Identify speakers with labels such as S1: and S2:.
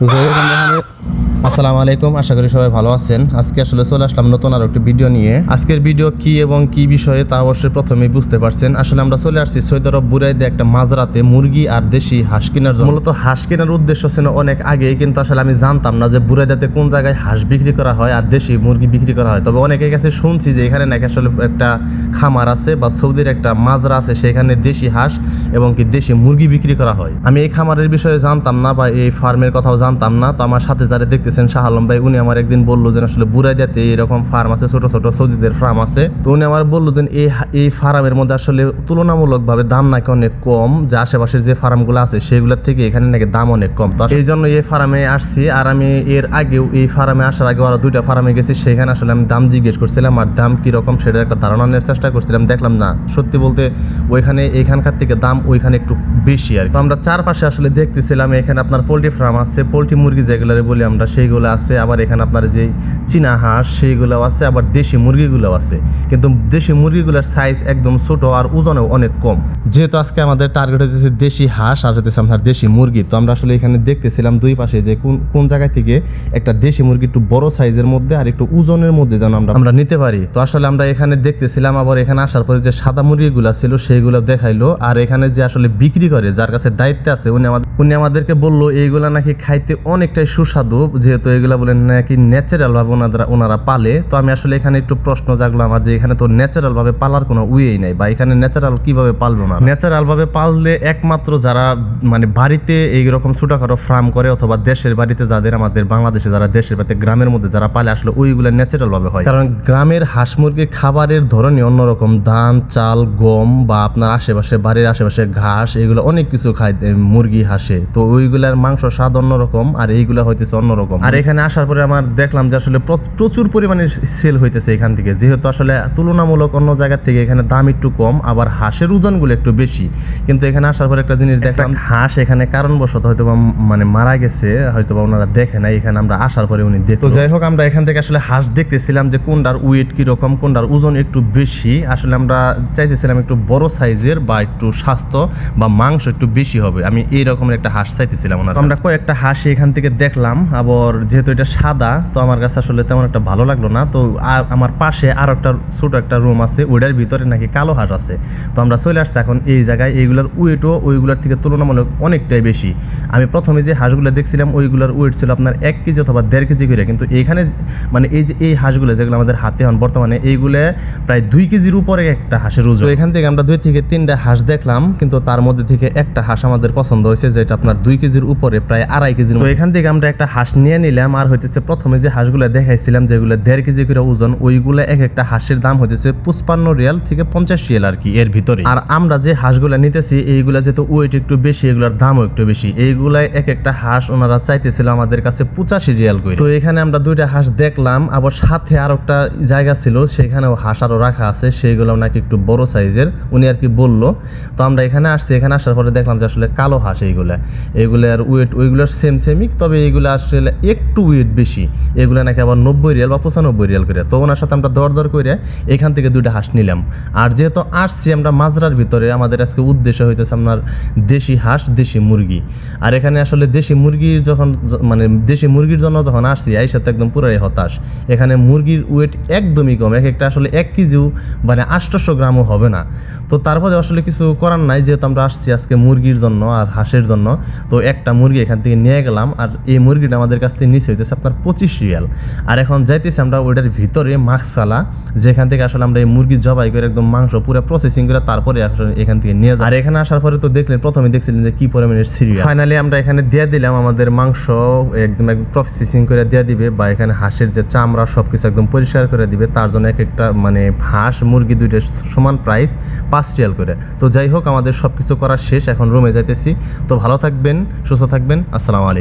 S1: তো যাই হোক আমরা এখানে আসসালামু আলাইকুম, আশা করি সবাই ভালো আছেন। আজকে আসলে চলে আসলাম নতুন আর একটি ভিডিও নিয়ে। আজকের ভিডিও কি এবং কি বিষয়ে তা অবশ্যই প্রথমেই বুঝতে পারছেন। আসলে আমরা চলে আসছি সৈয়দ আরব একটা মাঝরাতে মুরগি আর দেশি হাঁস কেনার জন্য। মূলত হাঁস কেনার উদ্দেশ্য ছিল অনেক আগেই, কিন্তু আসলে আমি জানতাম না যে বুরাইদাতে কোন জায়গায় হাঁস বিক্রি করা হয় আর দেশি মুরগি বিক্রি করা হয়। তবে অনেকের কাছে শুনছি যে এখানে নাকি আসলে একটা খামার আছে বা সৌদির একটা মাজরা আছে, সেখানে দেশি হাঁস এবং কি দেশি মুরগি বিক্রি করা হয়। আমি এই খামারের বিষয়ে জানতাম না বা এই ফার্মের কথাও জানতাম না, তো আমার সাথে যারা দেখতেছেন শাহ আলম ভাই, উনি আমার একদিন বলল যে আসলে বুড়াইদাতে এরকম ফার্ম আছে, ছোট ছোট সৌদিদের ফার্ম আছে। তো উনি আমার বলল যে এই এই ফার্মের মধ্যে আসলে তুলনামূলকভাবে দাম নাকি অনেক কম, যে আশেপাশের যে ফার্মগুলো আছে সেগুলোর থেকে এখানে নাকি দাম অনেক কম। তো এই জন্য এই ফার্মে আসছি, আর আমি এর আগেও এই ফার্মে আসার আগে আরও দুইটা ফার্মে গেছি, সেখানে আসলে আমি দাম জিজ্ঞেস করছিলাম, আর দাম কীরকম সেটার একটা ধারণা নেওয়ার চেষ্টা করছিলাম। দেখলাম না, সত্যি বলতে ওইখানে, এখানকার থেকে দাম ওইখানে একটু বেশি আর। আমরা চারপাশে আসলে দেখতেছিলাম, এখানে আপনার পোলট্রি ফার্ম আছে, পোলট্রি মুরগি যেগুলো বলি আমরা সেইগুলো আছে, আবার এখানে আপনার যে চীনা হাঁস সেইগুলোও আছে, আবার দেশি মুরগিগুলোও আছে। কিন্তু দেশি মুরগিগুলোর সাইজ একদম ছোট আর ওজনেও অনেক কম। যেহেতু আজকে আমাদের টার্গেট হচ্ছে দেশি হাঁস আর হচ্ছে আপনার দেশি মুরগি, তো আমরা আসলে এখানে দেখতেছিলাম দুই পাশে যে কোন কোন জায়গা থেকে একটা দেশি মুরগি একটু বড় সাইজের মধ্যে আর একটু ওজনের মধ্যে যেন আমরা আমরা নিতে পারি। তো আসলে আমরা এখানে দেখতেছিলাম, আবার এখানে আসার পরে যে সাদা মুরগিগুলো ছিল সেইগুলো দেখাইলো। আর এখানে যে আসলে বিক্রি করে, যার কাছে দায়িত্ব আছে, উনি আমাদের উনি আমাদেরকে বলল, এইগুলা নাকি খাইতে অনেকটাই সুস্বাদু যেহেতু এগুলা বলেন নাকি ন্যাচারাল ভাবে ওনারা ওনারা পালে তো আমি আসলে এখানে একটু প্রশ্ন জাগলো আমার যে এখানে তো ন্যাচারালভাবে পালার কোনো উইয়েই নাই বা এখানে ন্যাচারাল কীভাবে পালবো না? ন্যাচারালভাবে পাললে একমাত্র যারা মানে বাড়িতে এইরকম ছোটোখাটো ফার্ম করে অথবা দেশের বাড়িতে যাদের আমাদের বাংলাদেশে যারা দেশের বাড়িতে গ্রামের মধ্যে যারা পালে আসলে ওইগুলো ন্যাচারালভাবে হয়। কারণ গ্রামের হাঁস মুরগির খাবারের ধরনই অন্যরকম ধান চাল গম বা আপনার আশেপাশে বাড়ির আশেপাশে ঘাস এগুলো অনেক কিছু খায় মুরগি হাসে তো ওইগুলার মাংস স্বাদ অন্যরকম আর এইগুলা হইতেছে অন্যরকম। আর এখানে আসার পরে আমার দেখলাম যে আসলে প্রচুর পরিমাণে সেল হইতেছে এখান থেকে। যেহেতু আসলে তুলনামূলক অন্য জায়গার থেকে এখানে দাম একটু কম আবার হাঁসের ওজনগুলো একটু বেশি। কিন্তু এখানে আসার পরে একটা জিনিস দেখলাম হাঁস এখানে কারণবশত হয়তো বা মানে মারা গেছে হয়তো বা ওনারা দেখে নাই এখানে আমরা আসার পরে উনি দেখো যাই হোক আমরা এখান থেকে আসলে হাঁস দেখতেছিলাম যে কোনটার ওয়েট কীরকম কোনটার ওজন একটু বেশি। আসলে আমরা চাইতেছিলাম একটু বড় সাইজের বা একটু স্বাস্থ্য বা মাংস একটু বেশি হবে। আমি এই রকমের একটা হাঁস চাইতেছিলাম ওনার আমরা কয়েকটা হাঁস এখান থেকে দেখলাম আবার যেহেতু এটা সাদা, তো আমার কাছে আসলে তেমন একটা ভালো লাগল না। তো আমার পাশে আর একটা ছোটো একটা রুম আছে, ওইটার ভিতরে নাকি কালো হাঁস আছে। তো আমরা চলে আসছি এখন এই জায়গায়, এইগুলোর ওয়েটও ওইগুলোর থেকে তুলনামূলক অনেকটাই বেশি। আমি প্রথমে যে হাঁসগুলো দেখছিলাম, ওইগুলোর ওয়েট ছিল আপনার এক কেজি অথবা দেড় কেজি করে। কিন্তু এইখানে যে- মানে এই যে, এই হাঁসগুলো, যেগুলো আমাদের হাতে হন বর্তমানে, এইগুলো প্রায় দুই কেজির উপরে একটা হাঁসের ওজন। এখান থেকে আমরা দুই থেকে তিনটা হাঁস দেখলাম, কিন্তু তার মধ্যে থেকে একটা হাঁস আমাদের পছন্দ হয়েছে, যেটা আপনার দুই কেজির উপরে প্রায় আড়াই কেজির তো এখান থেকে আমরা একটা হাঁস নিয়ে নিলাম আর হইতেছে প্রথমে যে হাঁসগুলো দেখাইছিলাম, যেগুলো দেড় কেজি করে ওজন, ওইগুলো এক একটা হাঁসের দাম হইতেছে পুষ্পান্ন রিয়াল থেকে পঞ্চাশ রিয়াল আর কি এর ভিতরে। আর আমরা যে হাঁসগুলো নিতেছি, এইগুলা যেহেতু ওয়েট একটু বেশি, এগুলোর দামও একটু বেশি, এইগুলাই এক একটা হাঁস ওনারা চাইতেছিল আমাদের কাছে পঁচাশি রিয়াল করে। তো এখানে আমরা দুইটা হাঁস দেখলাম, আবার সাথে আর একটা জায়গা ছিল, সেখানেও হাঁস আরও রাখা আছে সেইগুলো নাকি একটু বড় সাইজের, উনি আর কি বলল। তো আমরা এখানে আসছি, এখানে আসার পরে দেখলাম যে আসলে কালো হাঁস এইগুলা। এগুলার ওয়েট ওইগুলোর সেম সেমই তবে এইগুলো আসলে একটু ওয়েট বেশি। এগুলো নাকি আবার নব্বই রিয়াল বা পঁচানব্বই রিয়াল করে তো ওনার সাথে আমরা দর দর করে এখান থেকে দুইটা হাঁস নিলাম। আর যেহেতু আসছি, আমরা মাজরার ভিতরে আমাদের আজকে উদ্দেশ্য হইতেছে আপনার দেশি হাঁস, দেশি মুরগি। আর এখানে আসলে দেশি মুরগির যখন মানে দেশি মুরগির জন্য যখন আসছি, এই সাথে একদম পুরাই হতাশ। এখানে মুরগির ওয়েট একদমই কম, এক একটা আসলে এক কেজিও মানে আটশোশো গ্রামও হবে না। তো তারপরে আসলে কিছু করার নাই, যেহেতু আমরা আসছি আজকে মুরগির জন্য আর হাঁসের জন্য। তো একটা মুরগি এখান থেকে নিয়ে গেলাম, আর এই মুরগিটা আমাদের কাছ থেকে নিচে হইতেছে আপনার পঁচিশ রিয়াল। আর এখন যাইতেছি আমরা ওইটার ভিতরে মাকসালা যেখান থেকে আসলে আমরা এই মুরগি জবাই করে একদম মাংস পুরো প্রসেসিং করে তারপরে আসলে এখান থেকে নিয়ে যাই। আর এখানে আসার পরে তো দেখলেন, প্রথমে দেখছিলেন যে কি পরিমাণের সিরিয়াল ফাইনালি আমরা এখানে দিয়ে দিলাম আমাদের মাংস, একদম একদম প্রসেসিং করে দিয়ে দিবে বা এখানে হাঁসের যে চামড়া সব কিছু একদম পরিষ্কার করে দিবে, তার জন্য এক একটা মানে হাঁস, মুরগি দুইটার সমান প্রাইস পাঁচ রিয়াল করে। তো যাই হোক, আমাদের সব কিছু করা শেষ, এখন রুমে যাইতেছি। তো ভালো থাকবেন, সুস্থ থাকবেন, আসসালামু আলাইকুম।